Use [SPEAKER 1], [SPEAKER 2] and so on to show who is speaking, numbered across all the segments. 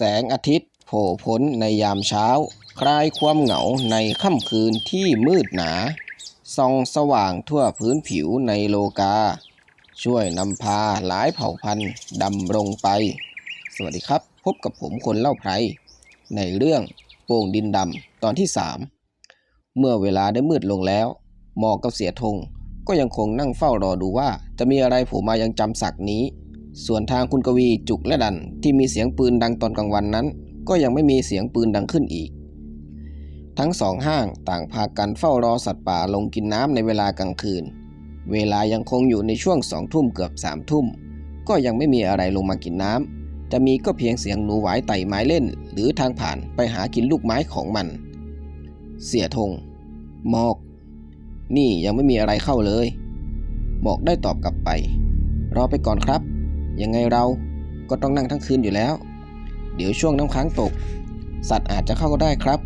[SPEAKER 1] แสงอาทิตย์โผล่พ้นในยามเช้า คลายความเหงาในค่ำคืนที่มืดหนา ส่องสว่างทั่วพื้นผิวในโลกา ช่วยนำพาหลายเผ่าพันธุ์ดำรงไป สวัสดีครับ พบกับผมคนเล่าไพรในเรื่องโป่งดินดำตอนที่ 3 เมื่อเวลาได้มืดลงแล้ว หมอกกับเสียธงก็ยังคงนั่งเฝ้ารอดูว่าจะมีอะไรโผล่มายังจำศักนี้ ส่วนทางคุณกวีจุกและดันที่มีเสียงปืนดังตอนกลางวันนั้น ก็ยังไม่มีเสียงปืนดังขึ้นอีก ทั้งสองห้างต่างพากันเฝ้ารอสัตว์ป่าลงกินน้ำในเวลากลางคืน เวลายังคงอยู่ในช่วงสองทุ่มเกือบสามทุ่ม ก็ยังไม่มีอะไรลงมากินน้ำจะมีก็เพียงเสียงหนูหวายไต่ไม้เล่น หรือทางผ่านไปหากินลูกไม้ของมัน เสียธงหมอก นี่ยังไม่มีอะไรเข้าเลยหมอกได้ตอบกลับไป รอไปก่อนครับ ยังไงเราก็ต้องนั่งทั้งคืนอยู่แล้ว เดี๋ยวช่วงน้ำค้างตก สัตว์อาจจะเข้าก็ได้ครับ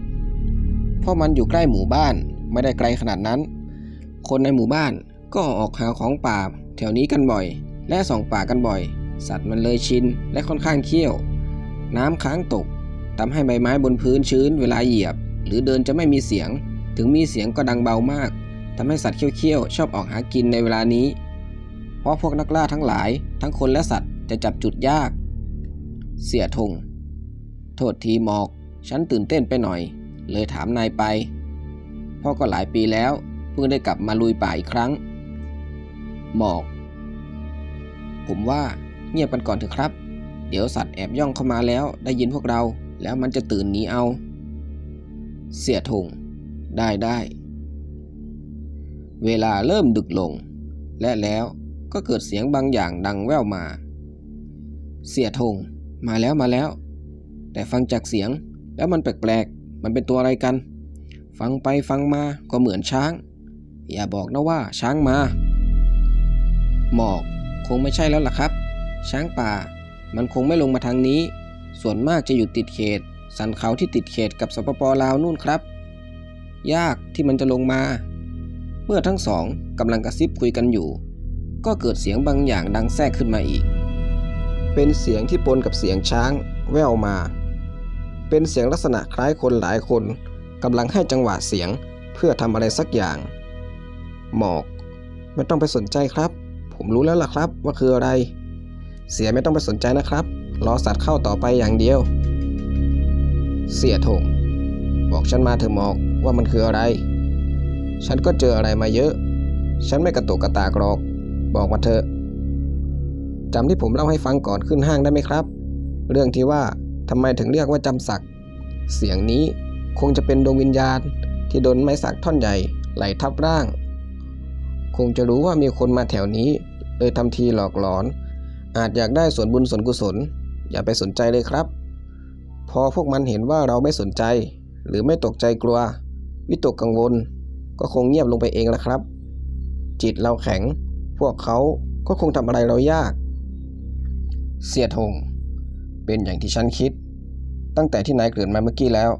[SPEAKER 1] เพราะมันอยู่ใกล้หมู่บ้านไม่ได้ไกลขนาดนั้น คนในหมู่บ้านก็ออกหาของป่าแถวนี้กันบ่อย และส่องป่ากันบ่อย สัตว์มันเลยชินและค่อนข้างเขี้ยว น้ำค้างตกทำให้ใบไม้บนพื้นชื้นเวลาเหยียบ หรือเดินจะไม่มีเสียง ถึงมีเสียงก็ดังเบามากทำให้สัตว์เขี้ยวๆชอบออกหากินในเวลานี้ เพราะพวกนักล่าทั้งหลาย ทั้งคนและสัตว์จะจับจุดยาก เสียธงโทษทีหมอก ฉันตื่นเต้นไปหน่อย เลยถามนายไปพราะก็หลายปีแล้ว เพิ่งได้กลับมาลุยป่าอีกครั้ง หมอก ผมว่าเงียบกันก่อนเถอะครับ เดี๋ยวสัตว์แอบย่องเข้ามาแล้วได้ยินพวกเรา แล้วมันจะตื่นหนีเอา เสียธงได้ได้ เวลาเริ่มดึกลง และแล้ว ก็เกิดเสียงบางอย่างดังแว่วมา เสียธงมาแล้วมาแล้ว แต่ฟังจากเสียงแล้วมันแปลกๆ มันเป็นตัวอะไรกัน ฟังไปฟังมาก็เหมือนช้าง อย่าบอกนะว่าช้างมา หมอกคงไม่ใช่แล้วล่ะครับ ช้างป่า มันคงไม่ลงมาทางนี้ ส่วนมากจะอยู่ติดเขต สันเขาที่ติดเขตกับสปปลาวนู่นครับ ยากที่มันจะลงมา เมื่อทั้งสองกำลังกระซิบคุยกันอยู่ ก็เกิดเสียงบางอย่างดังแทรกขึ้นมาอีก เป็นเสียงที่ปนกับเสียงช้างแว่วมา เป็นเสียงลักษณะคล้ายคนหลายคนกำลังให้จังหวะเสียงเพื่อทำอะไรสักอย่าง หมอก ไม่ต้องไปสนใจครับ ผมรู้แล้วล่ะครับว่าคืออะไร เสียไม่ต้องไปสนใจนะครับรอสัตว์เข้าต่อไปอย่างเดียว เสียถงบอกฉันมาเถอะหมอกว่ามันคืออะไร ฉันก็เจออะไรมาเยอะ ฉันไม่กระตุกกระตากหรอก บอกมาเถอะจำที่ผมเล่าให้ฟังก่อนขึ้นห้างได้ไหมครับ เรื่องที่ว่าทำไมถึงเรียกว่าจำศักดิ์เสียงนี้คงจะเป็นดวงวิญญาณที่โดนไม้สักท่อนใหญ่ไหลทับร่าง คงจะรู้ว่ามีคนมาแถวนี้ เลยทำทีหลอกหลอน อาจอยากได้ส่วนบุญส่วนกุศล อย่าไปสนใจเลยครับ พอพวกมันเห็นว่าเราไม่สนใจ หรือไม่ตกใจกลัว วิตกกังวล ก็คงเงียบลงไปเองละครับ จิตเราแข็ง วกเขาก็คงทำอะไรเรายาก เสียทง เป็นอย่างที่ฉันคิด ตั้งแต่ที่นายเกิดมาเมื่อกี้แล้ว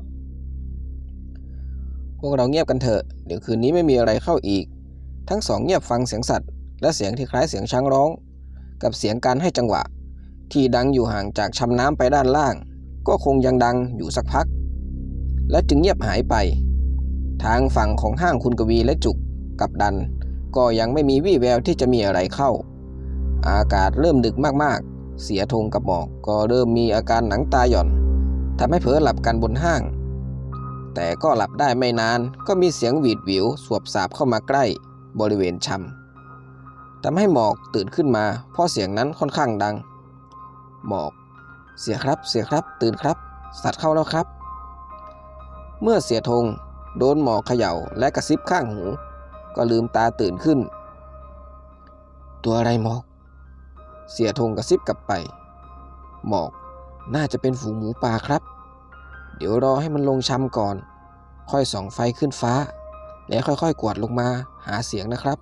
[SPEAKER 1] พวกเราเงียบกันเถอะ เดี๋ยวคืนนี้ไม่มีอะไรเข้าอีก ทั้งสองเงียบฟังเสียงสัตว์ และเสียงที่คล้ายเสียงช้างร้อง กับเสียงการให้จังหวะ ที่ดังอยู่ห่างจากชำน้ำไปด้านล่าง ก็คงยังดังอยู่สักพัก และจึงเงียบหายไป ทางฝั่งของห้างคุณกวีและจุกกับดัน ก็ยังไม่มีวี่แววที่จะมีอะไรเข้า อากาศเริ่มดึกมากๆ เสียธงกับหมอกก็เริ่มมีอาการหนังตาหย่อนทำให้เผลอหลับกันบนห้าง แต่ก็หลับได้ไม่นานก็มีเสียงหวีดหวิวสวบสาบเข้ามาใกล้บริเวณชำทำให้หมอกตื่นขึ้นมา เพราะเสียงนั้นค่อนข้างดัง หมอก เสียครับเสียครับ ตื่นครับ สัตว์เข้าแล้วครับ เมื่อเสียธงโดนหมอกเขย่าและกระซิบข้างหู ก็ลืมตาตื่นขึ้น ตัวอะไรหมอก เสียธงกระซิบกลับไป หมอกน่าจะเป็นฝูงหมูป่าครับ เดี๋ยวรอให้มันลงช้ำก่อน ค่อยส่องไฟขึ้นฟ้า แล้วค่อยๆ กวาดลงมาหาเสียงนะครับ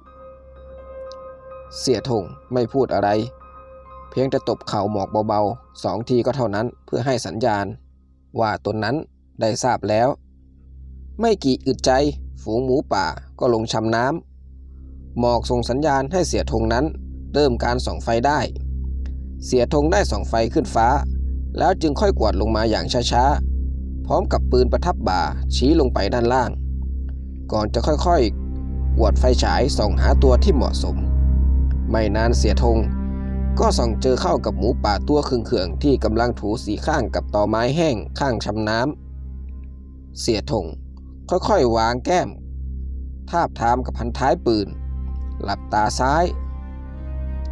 [SPEAKER 1] เสียธงไม่พูดอะไร เพียงแต่ตบเข่าหมอกเบาๆสองทีก็เท่านั้นเพื่อให้สัญญาณ ว่าตนนั้นได้ทราบแล้ว ไม่กี่อึดใจ ฝูงหมูป่าก็ลงชำน้ำหมอกส่งสัญญาณให้เสียธงนั้น เริ่มการส่องไฟได้ เสียธงได้ส่องไฟขึ้นฟ้า แล้วจึงค่อยกวาดลงมาอย่างช้าๆ พร้อมกับปืนประทับบ่าชี้ลงไปด้านล่าง ก่อนจะค่อยๆกวดไฟฉายส่องหาตัวที่เหมาะสม ไม่นานเสียธงก็ส่องเจอเข้ากับหมูป่าตัวเขื่องๆที่กำลังถูสีข้างกับตอไม้แห้งข้างชำน้ำเสียธง ค่อยๆวางแก้ม ทาบทามกับพันท้ายปืน หลับตาซ้าย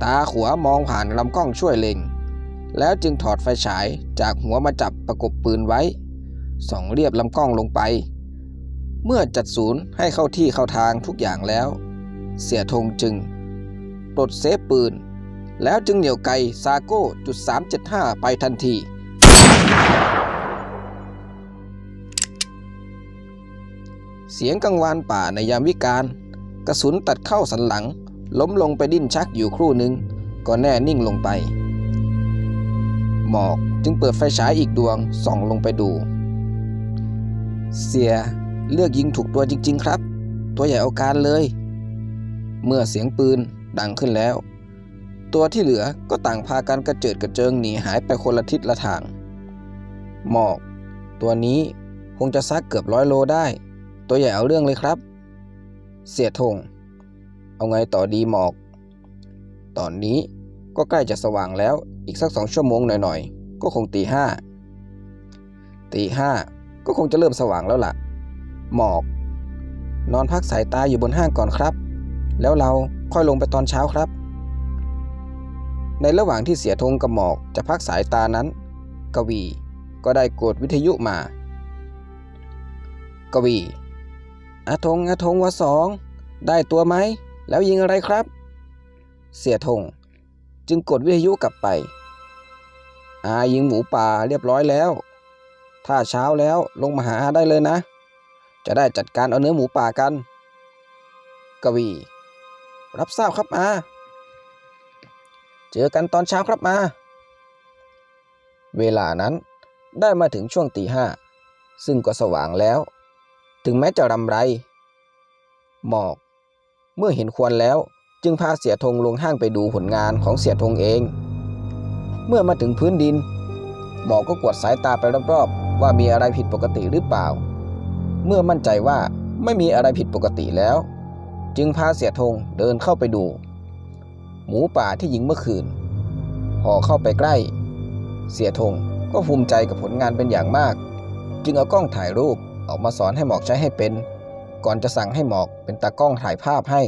[SPEAKER 1] ตาขวามองผ่านลำกล้องช่วยเล็ง แล้วจึงถอดไฟฉายจากหัวมาจับประกบปืนไว้ ส่องเรียบลำกล้องลงไป เมื่อจัดศูนย์ให้เข้าที่เข้าทางทุกอย่างแล้ว เสียธงจึงปลดเซฟปืน แล้วจึงเหนี่ยวไกซาโก้จุด375 ไปทันที เสียงกังวานป่าในยามวิกาลกระสุนตัดเข้าสันหลัง ล้มลงไปดิ้นชักอยู่ครู่หนึ่งก็แน่นิ่งลงไป หมอกจึงเปิดไฟฉายอีกดวงส่องลงไปดู เสียเลือกยิงถูกตัวจริง ๆ ครับ ตัวใหญ่เอาการเลย เมื่อเสียงปืนดังขึ้นแล้ว ตัวที่เหลือก็ต่างพากันกระเจิดกระเจิงหนีหายไปคนละทิศละทาง หมอก ตัวนี้คงจะซักเกือบร้อยโลได้ ตัวใหญ่เอาเรื่องเลยครับ เสียธงเอาไงต่อดีหมอก ตอนนี้ก็ใกล้จะสว่างแล้ว อีกสักสองชั่วโมงหน่อยๆ ก็คงตีห้า ตีห้าก็คงจะเริ่มสว่างแล้วล่ะ หมอก นอนพักสายตาอยู่บนห้างก่อนครับ แล้วเราค่อยลงไปตอนเช้าครับ ในระหว่างที่เสียธงกับหมอกจะพักสายตานั้น กวี ก็ได้กดวิทยุมา กวี อาธงอาธงวะสองได้ตัวไหม แล้วยิงอะไรครับ เสียธงจึงกดวิทยุกลับไป อายิงหมูป่าเรียบร้อยแล้ว ถ้าเช้าแล้วลงมาหาอาได้เลยนะ จะได้จัดการเอาเนื้อหมูป่ากัน กวี รับทราบครับอา เจอกันตอนเช้าครับอาเวลานั้นได้มาถึงช่วงตีห้า ซึ่งก็สว่างแล้ว ถึงแม้จะรำไร หมอก เมื่อเห็นควรแล้วจึงพาเสียธงลงห้างไปดูผลงานของเสียธงเอง เมื่อมาถึงพื้นดิน หมอกก็กวดสายตาไปรอบๆ ว่ามีอะไรผิดปกติหรือเปล่า เมื่อมั่นใจว่าไม่มีอะไรผิดปกติแล้ว จึงพาเสียธงเดินเข้าไปดู หมูป่าที่ยิงเมื่อคืน พอเข้าไปใกล้ เสียธงก็ภูมิใจกับผลงานเป็นอย่างมาก จึงเอากล้องถ่ายรูป ออกมาสอนให้หมอกใช้ให้เป็น ก่อนจะสั่งให้หมอกเป็นตากล้องถ่ายภาพให้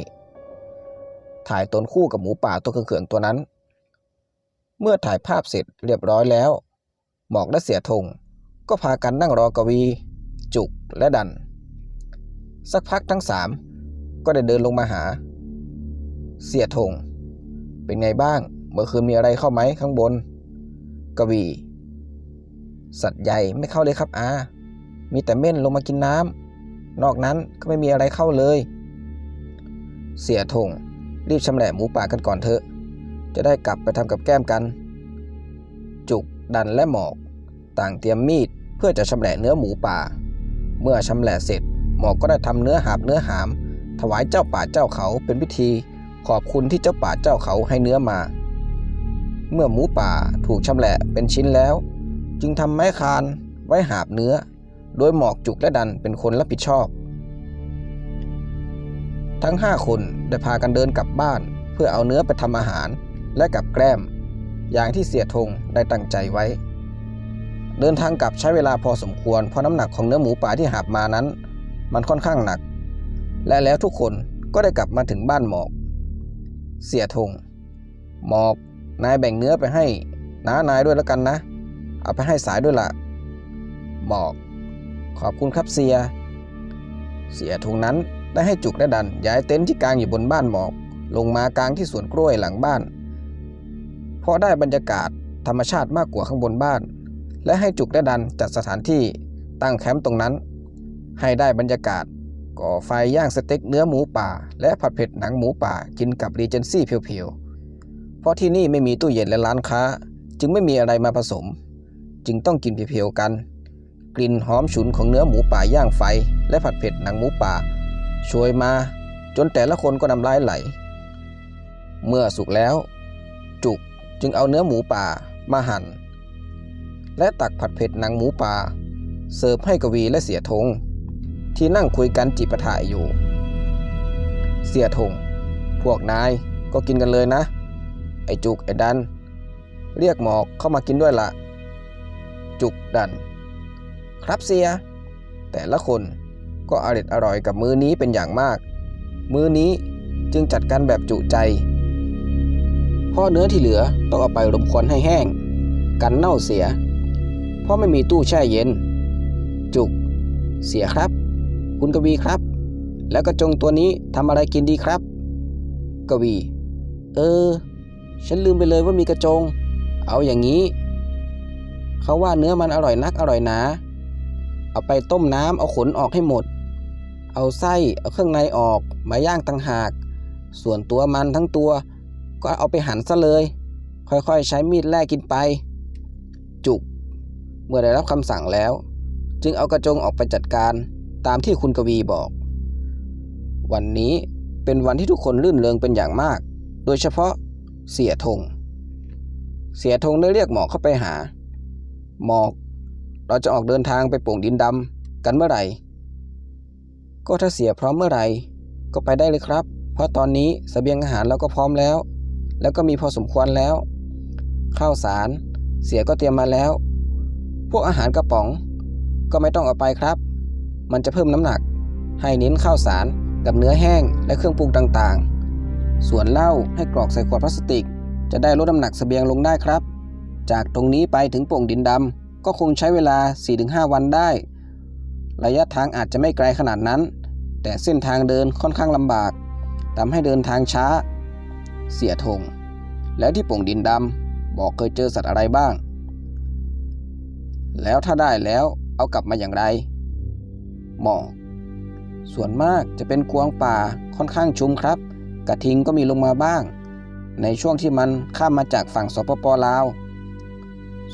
[SPEAKER 1] ถ่ายตนคู่กับหมูป่าตัวเขื่องๆตัวนั้น เมื่อถ่ายภาพเสร็จเรียบร้อยแล้ว หมอกและเสียธงก็พากันนั่งรอกวี จุกและดัน สักพักทั้งสามก็ได้เดินลงมาหา เสียธงเป็นไงบ้าง เมื่อคืนมีอะไรเข้าไหมข้างบน กวี สัตว์ใหญ่ไม่เข้าเลยครับอา มีแต่เม่นลงมากินน้ำนอกนั้นก็ไม่มีอะไรเข้าเลย เสียธงรีบชำแหละหมูป่ากันก่อนเถอะ จะได้กลับไปทำกับแก้มกัน จุกดันและหมอก ต่างเตรียมมีดเพื่อจะชำแหละเนื้อหมูป่า เมื่อชำแหละเสร็จ หมอกก็ได้ทำเนื้อหาบเนื้อหาม ถวายเจ้าป่าเจ้าเขาเป็นพิธี ขอบคุณที่เจ้าป่าเจ้าเขาให้เนื้อมา เมื่อหมูป่าถูกชำแหละเป็นชิ้นแล้ว จึงทำไม้คานไว้หาบเนื้อ โดยหมอกจุกและดันเป็นคนรับผิดชอบ ทั้งห้าคนได้พากันเดินกลับบ้าน เพื่อเอาเนื้อไปทำอาหารและกับแกล้ม อย่างที่เสียธงได้ตั้งใจไว้ เดินทางกลับใช้เวลาพอสมควรเพราะน้ำหนักของเนื้อหมูป่าที่หาบมานั้น มันค่อนข้างหนัก และแล้วทุกคนก็ได้กลับมาถึงบ้านหมอก เสียธงหมอก นายแบ่งเนื้อไปให้น้านายด้วยแล้วกันนะ เอาไปให้สายด้วยละ่ะหมอก ขอบคุณครับเสีย เสียธงนั้นได้ให้จุกและดันย้ายเต็นท์ที่กลางอยู่บนบ้านหมอก ลงมากลางที่สวนกล้วยหลังบ้าน เพราะได้บรรยากาศธรรมชาติมากกว่าข้างบนบ้าน และให้จุกและดันจัดสถานที่ตั้งแคมป์ตรงนั้น ให้ได้บรรยากาศ ก่อไฟย่างสเต็กเนื้อหมูป่า และผัดเผ็ดหนังหมูป่ากินกับรีเจนซี่เพียวๆ เพราะที่นี่ไม่มีตู้เย็นและร้านค้า จึงไม่มีอะไรมาผสม จึงต้องกินเพียวๆกัน กลิ่นหอมฉุนของเนื้อหมูป่าย่างไฟ และผัดเผ็ดหนังหมูป่าช่วยมาจนแต่ละคนก็น้ำลายไหล เมื่อสุกแล้ว จุกจึงเอาเนื้อหมูป่ามาหั่น และตักผัดเผ็ดหนังหมูป่า เสิร์ฟให้กวีและเสียธงที่นั่งคุยกันจิปาถะอยู่ เสียธงพวกนายก็กินกันเลยนะ ไอจุกไอดัน เรียกหมอกเข้ามากินด้วยละ จุกดัน ครับเสีย แต่ละคนก็อร่อยอร่อยกับมื้อนี้เป็นอย่างมาก มื้อนี้จึงจัดกันแบบจุใจเพราะเนื้อที่เหลือต้องเอาไปรมควันให้แห้ง กันเน่าเสีย เพราะไม่มีตู้แช่เย็น จุก เสียครับ คุณกวีครับ แล้วกระจงตัวนี้ทำอะไรกินดีครับ กวี เออ ฉันลืมไปเลยว่ามีกระจง เอาอย่างนี้ เขาว่าเนื้อมันอร่อยนักอร่อยหนา เอาไปต้มน้ำเอาขนออกให้หมด เอาไส้เอาเครื่องในออกมาย่างต่างหาก ส่วนตัวมันทั้งตัว ก็เอาไปหั่นซะเลย ค่อยๆใช้มีดแล่กินไป จุก เมื่อได้รับคำสั่งแล้ว จึงเอากระจงออกไปจัดการตามที่คุณกวีบอก วันนี้เป็นวันที่ทุกคนรื่นเริงเป็นอย่างมาก โดยเฉพาะเสียธง เสียธงได้เรียกหมอกเข้าไปหา หมอก เราจะออกเดินทางไปโป่งดินดำกันเมื่อไหร่ ก็ถ้าเสียพร้อมเมื่อไหร่ ก็ไปได้เลยครับ เพราะตอนนี้สเสบียงอาหารเราก็พร้อมแล้ว แล้วก็มีพอสมควรแล้ว ข้าวสาร เสียก็เตรียมมาแล้ว พวกอาหารกระป๋อง ก็ไม่ต้องเอาไปครับ มันจะเพิ่มน้ำหนัก ให้เน้นข้าวสารกับเนื้อแห้งและเครื่องปรุงต่างๆ ส่วนเหล้าให้กรอกใส่ขวดพลาสติก จะได้ลดน้ำหนักเสบียงลงได้ครับ จากตรงนี้ไปถึงโป่งดินดำ ก็คงใช้เวลา 4-5 วันได้ ระยะทางอาจจะไม่ไกลขนาดนั้น แต่เส้นทางเดินค่อนข้างลำบากทำให้เดินทางช้า เสียธงแล้วที่ป่งดินดำบอกเคยเจอสัตว์อะไรบ้าง แล้วถ้าได้แล้วเอากลับมาอย่างไร หมอก ส่วนมากจะเป็นกวางป่าค่อนข้างชุมครับ กระทิงก็มีลงมาบ้าง ในช่วงที่มันข้ามมาจากฝั่งสปปลาว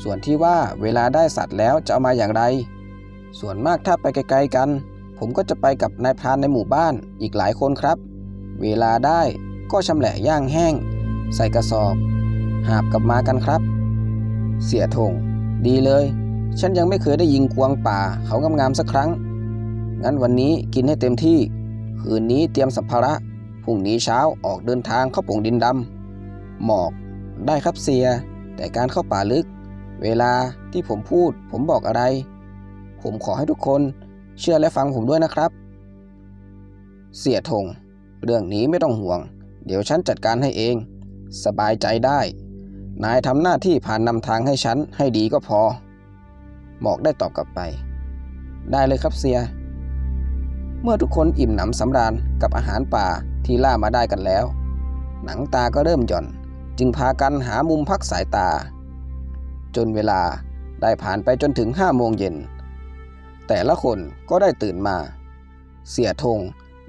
[SPEAKER 1] ส่วนที่ว่าเวลาได้สัตว์แล้วจะเอามาอย่างไร ส่วนมากถ้าไปไกลๆกัน ผมก็จะไปกับนายพรานในหมู่บ้านอีกหลายคนครับ เวลาได้ก็ชำแหละย่างแห้ง ใส่กระสอบ หาบกลับมากันครับ เสียธงดีเลย ฉันยังไม่เคยได้ยิงกวางป่าเขางามๆสักครั้ง งั้นวันนี้กินให้เต็มที่ คืนนี้เตรียมสัมภาระพรุ่งนี้เช้าออกเดินทางเข้าป่งดินดำหมอกได้ครับเสีย แต่การเข้าป่าลึก เวลาที่ผมพูด ผมบอกอะไร ผมขอให้ทุกคนเชื่อและฟังผมด้วยนะครับ เสียธงเรื่องนี้ไม่ต้องห่วง เดี๋ยวฉันจัดการให้เอง สบายใจได้ นายทำหน้าที่ผ่านนำทางให้ฉันให้ดีก็พอ หมอกได้ตอบกลับไป ได้เลยครับเสีย เมื่อทุกคนอิ่มหนำสำราญกับอาหารป่าที่ล่ามาได้กันแล้ว หนังตาก็เริ่มหย่อน จึงพากันหามุมพักสายตา จนเวลาได้ผ่านไปจนถึงห้าโมงเย็น แต่ละคนก็ได้ตื่นมา เสียธง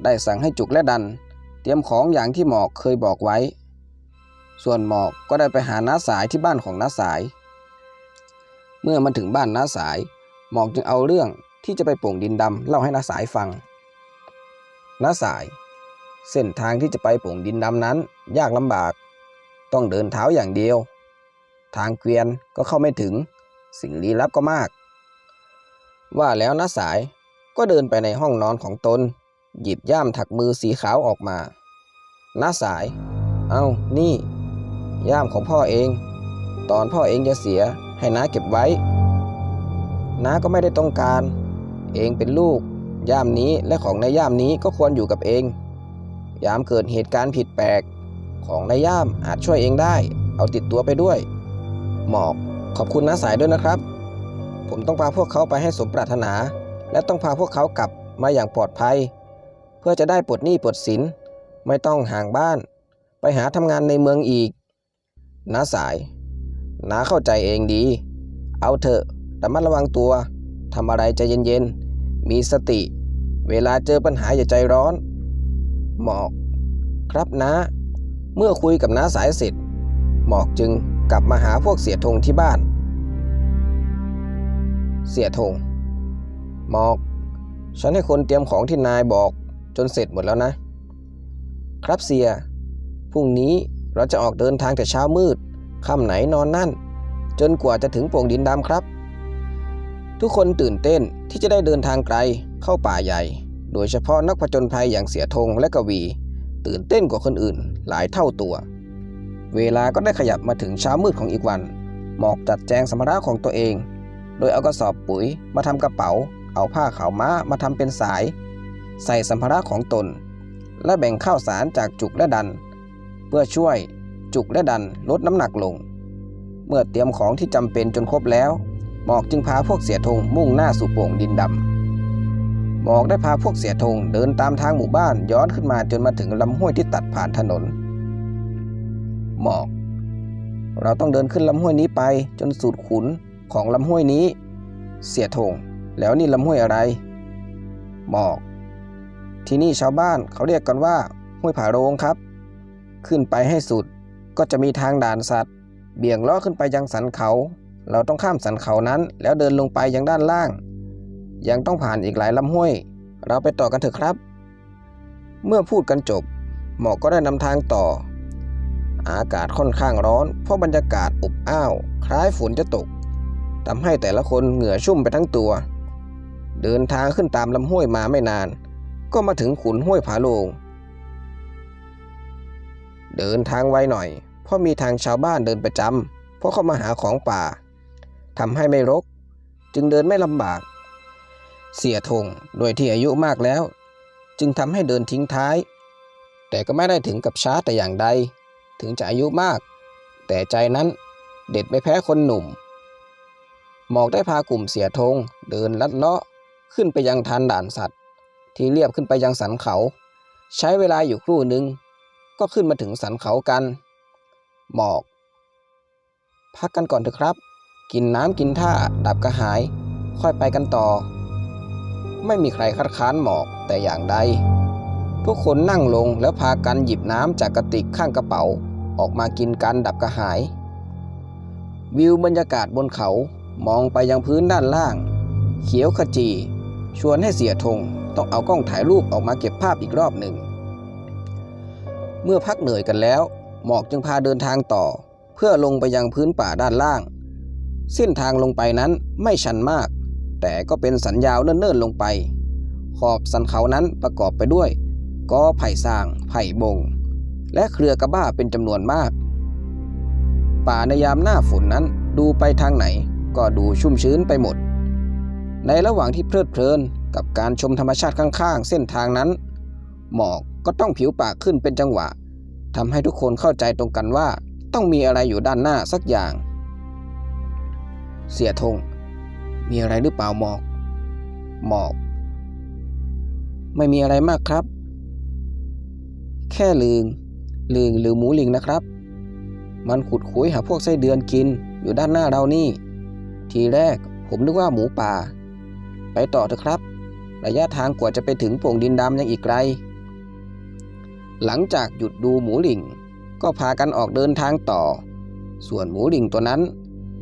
[SPEAKER 1] ได้สั่งให้จุกและดัน เตรียมของอย่างที่หมอกเคยบอกไว้ ส่วนหมอกก็ได้ไปหาน้าสายที่บ้านของน้าสาย เมื่อมาถึงบ้านน้าสาย หมอกจึงเอาเรื่องที่จะไปโป่งดินดำเล่าให้น้าสายฟังน้าสาย เส้นทางที่จะไปโป่งดินดำนั้นยากลำบาก ต้องเดินเท้าอย่างเดียว ทางเกวียนก็เข้าไม่ถึง สิ่งลี้ลับก็มาก ว่าแล้วน้าสายก็เดินไปในห้องนอนของตน หยิบย่ามถักมือสีขาวออกมาน้าสาย เอานี่ ย่ามของพ่อเอง ตอนพ่อเองจะเสียให้น้าเก็บไว้ น้าก็ไม่ได้ต้องการ เองเป็นลูก ย่ามนี้และของในย่ามนี้ก็ควรอยู่กับเอง ยามเกิดเหตุการณ์ผิดแปลก ของในย่ามอาจช่วยเองได้ เอาติดตัวไปด้วย หมอก ขอบคุณน้าสายด้วยนะครับ ผมต้องพาพวกเขาไปให้สมปรารถนา และต้องพาพวกเขากลับมาอย่างปลอดภัย เพื่อจะได้ปลดหนี้ปลดสิน ไม่ต้องห่างบ้าน ไปหาทำงานในเมืองอีกน้าสายน้าเข้าใจเองดี เอาเถอะระมัดระวังตัวทำอะไรใจเย็นๆ มีสติ เวลาเจอปัญหาอย่าใจร้อน หมอก ครับนะ เมื่อคุยกับน้าสายเสร็จ หมอกจึง กลับมาหาพวกเสียธงที่บ้าน เสียธงหมอก ฉันให้คนเตรียมของที่นายบอกจนเสร็จหมดแล้วนะ ครับเสีย พรุ่งนี้เราจะออกเดินทางแต่เช้ามืด ค่ำไหนนอนนั่น จนกว่าจะถึงโป่งดินดำครับ ทุกคนตื่นเต้นที่จะได้เดินทางไกลเข้าป่าใหญ่ โดยเฉพาะนักผจญภัยอย่างเสียธงและกวี ตื่นเต้นกว่าคนอื่นหลายเท่าตัว เวลาก็ได้ขยับมาถึงเช้ามืดของอีกวัน หมอกจัดแจงสมภาระของตัวเอง โดยเอากระสอบปุ๋ยมาทำกระเป๋า เอาผ้าขาวม้ามาทำเป็นสาย ใส่สัมภาระของตน และแบ่งข้าวสารจากจุกและดัน เพื่อช่วยจุกและดันลดน้ำหนักลง เมื่อเตรียมของที่จำเป็นจนครบแล้ว หมอกจึงพาพวกเสียธงมุ่งหน้าสู่โป่งดินดำหมอกได้พาพวกเสียธงเดินตามทางหมู่บ้านย้อนขึ้นมาจนมาถึงลำห้วยที่ตัดผ่านถนน หมอก เราต้องเดินขึ้นลำห้วยนี้ไปจนสุดขุนของลำห้วยนี้ เสียธงแล้วนี่ลำห้วยอะไร หมอก ที่นี่ชาวบ้านเขาเรียกกันว่า ห้วยผาโรงครับ ขึ้นไปให้สุดก็จะมีทางด่านสัตว์ เบี่ยงล้อขึ้นไปยังสันเขา เราต้องข้ามสันเขานั้น แล้วเดินลงไปยังด้านล่าง ยังต้องผ่านอีกหลายลำห้วย เราไปต่อกันเถอะครับ เมื่อพูดกันจบ หมอกก็ได้นำทางต่อ อากาศค่อนข้างร้อน เพราะบรรยากาศอบอ้าว คล้ายฝนจะตกทำให้แต่ละคนเหงื่อชุ่มไปทั้งตัว เดินทางขึ้นตามลำห้วยมาไม่นาน ก็มาถึงขุนห้วยผาโลง เดินทางไวหน่อย เพราะมีทางชาวบ้านเดินประจำเพราะเข้ามาหาของป่าทำให้ไม่รก จึงเดินไม่ลำบาก เสียธงโดยที่อายุมากแล้ว จึงทำให้เดินทิ้งท้าย แต่ก็ไม่ได้ถึงกับช้าแต่อย่างใด ถึงจะอายุมาก แต่ใจนั้นเด็ดไม่แพ้คนหนุ่ม หมอกได้พากลุ่มเสียธงเดินลัดเลาะขึ้นไปยังทานด่านสัตว์ ที่เรียบขึ้นไปยังสันเขา ใช้เวลาอยู่ครู่หนึ่งก็ขึ้นมาถึงสันเขากัน หมอก พักกันก่อนเถอะครับ กินน้ำกินท่าดับกระหาย ค่อยไปกันต่อ ไม่มีใครคัดค้านหมอกแต่อย่างใดทุกคนนั่งลงแล้วพากันหยิบน้ำจากกระติกข้างกระเป๋า ออกมากินกันดับกระหาย วิวบรรยากาศบนเขามองไปยังพื้นด้านล่าง เขียวขจี ชวนให้เสียธงต้องเอากล้องถ่ายรูปออกมาเก็บภาพอีกรอบหนึ่ง เมื่อพักเหนื่อยกันแล้ว หมอกจึงพาเดินทางต่อ เพื่อลงไปยังพื้นป่าด้านล่าง เส้นทางลงไปนั้นไม่ชันมาก แต่ก็เป็นสันยาวเนิ่นๆลงไป ขอบสันเขานั้นประกอบไปด้วยกอไผ่สร้าง ไผ่บง และเครือกระบ้าเป็นจำนวนมาก ป่าในยามหน้าฝนนั้นดูไปทางไหนก็ดูชุ่มชื้นไปหมด ในระหว่างที่เพลิดเพลินกับการชมธรรมชาติข้างๆ เส้นทางนั้น หมอกก็ต้องผิวปากขึ้นเป็นจังหวะทำให้ทุกคนเข้าใจตรงกันว่าต้องมีอะไรอยู่ด้านหน้าสักอย่าง เสียธงมีอะไรหรือเปล่าหมอก หมอก ไม่มีอะไรมากครับ แค่ลืง ลืงหรือหมูลิงนะครับ มันขุดคุยหาพวกไส้เดือนกินอยู่ด้านหน้าเรานี่ ทีแรกผมนึกว่าหมูป่า ไปต่อเถอะครับ ระยะทางกว่าจะไปถึงโป่งดินดำยังอีกไกล หลังจากหยุดดูหมูหลิงก็พากันออกเดินทางต่อ ส่วนหมูหลิงตัวนั้น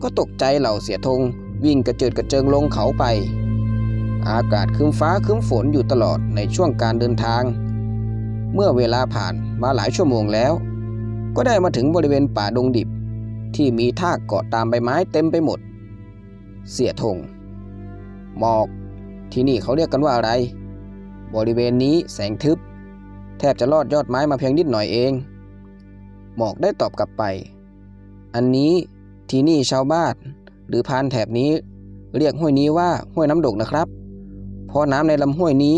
[SPEAKER 1] ก็ตกใจเหล่าเสียธงวิ่งกระเจิดกระเจิงลงเขาไป อากาศครึ้มฟ้าครึ้มฝนอยู่ตลอดในช่วงการเดินทาง เมื่อเวลาผ่านมาหลายชั่วโมงแล้ว ก็ได้มาถึงบริเวณป่าดงดิบ ที่มีทากเกาะตามใบไม้เต็มไปหมด เสียธงหมอก ที่นี่เขาเรียกกันว่าอะไร บริเวณนี้แสงทึบ แทบจะลอดยอดไม้มาเพียงนิดหน่อยเอง หมอกได้ตอบกลับไป อันนี้ที่นี่ชาวบ้านหรือพานแถบนี้ เรียกห้วยนี้ว่าห้วยน้ำดกนะครับ เพราะน้ำในลำห้วยนี้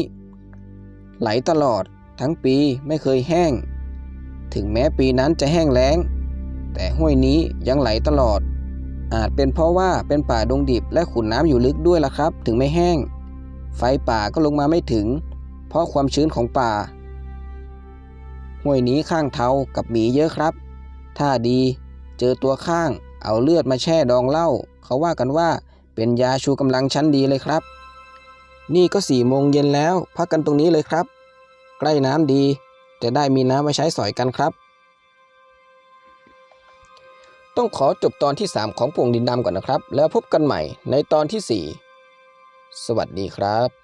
[SPEAKER 1] ไหลตลอด ทั้งปีไม่เคยแห้ง ถึงแม้ปีนั้นจะแห้งแล้ง แต่ห้วยนี้ยังไหลตลอด อาจเป็นเพราะว่าเป็นป่าดงดิบและขุนน้ำอยู่ลึกด้วยล่ะครับ ถึงไม่แห้ง ไฟป่าก็ลงมาไม่ถึง เพราะความชื้นของป่า ห้วยนี้ข้างเทากับหมีเยอะครับ ถ้าดีเจอตัวข้างเอาเลือดมาแช่ดองเหล้าเขาว่ากันว่าเป็นยาชูกำลังชั้นดีเลยครับ นี่ก็สี่โมงเย็นแล้ว พักกันตรงนี้เลยครับ ใกล้น้ำดี จะได้มีน้ำไว้ใช้สอยกันครับ ต้องขอจบตอนที่ 3 ของโป่งดินดำก่อนนะครับ แล้วพบกันใหม่ในตอนที่ 4 สวัสดีครับ